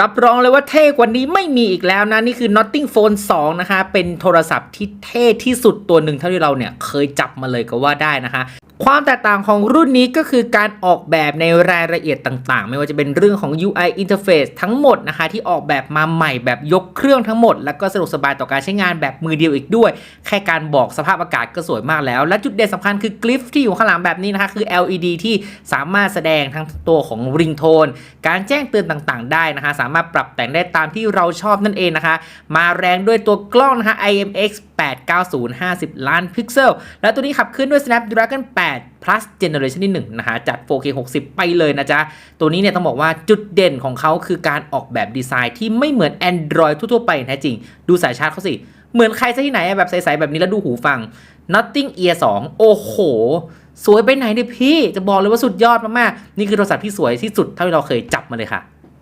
รับรองเลยว่าเท่กว่านี้ไม่มีอีกแล้วนะ นี่คือ Notting Phone 2 นะคะ เป็นโทรศัพท์ที่เท่ที่สุดตัวหนึ่งเท่าที่เราเนี่ยเคยจับมาเลยก็ว่าได้นะคะ ความแตกต่างของรุ่นนี้ก็คือการออกแบบในรายละเอียดต่างๆ ไม่ว่าจะเป็นเรื่องของ UI interface ทั้งหมดนะคะ ที่ออกแบบมาใหม่แบบยกเครื่องทั้งหมด แล้วก็สะดวกสบายต่อการใช้งานแบบมือเดียวอีกด้วย แค่การบอกสภาพอากาศก็สวยมากแล้ว และจุดเด่นสำคัญคือกริฟที่อยู่ข้างหลังแบบนี้นะคะ คือ LED ที่สามารถแสดงทั้งตัวของริงโทนการแจ้งเตือนต่างๆ ได้นะคะ สามารถปรับแต่งได้ตามที่เราชอบนั่นเองนะคะ มาแรงด้วยตัวกล้องนะคะ IMX 890 50 ล้านพิกเซล และตัวนี้ขับเคลื่อนด้วย Snapdragon 8 plus Generation ที่1นะคะจัด 4K 60 ไปเลยนะจ๊ะ ตัวนี้เนี่ยต้องบอกว่าจุดเด่นของเขาคือการออกแบบดีไซน์ที่ไม่เหมือน Android ทั่วๆไปแท้จริง ดูสายชาร์จเขาสิ เหมือนใครซะที่ไหนอะแบบใส ๆ แบบนี้แล้วดูหูฟัง Nothing Ear 2 โอ้โห สวยไปไหนเนี่ยพี่ จะบอกเลยว่าสุดยอดมาก ๆ นี่คือโทรศัพท์ที่สวยที่สุดเท่าที่เราเคยจับมาเลยค่ะ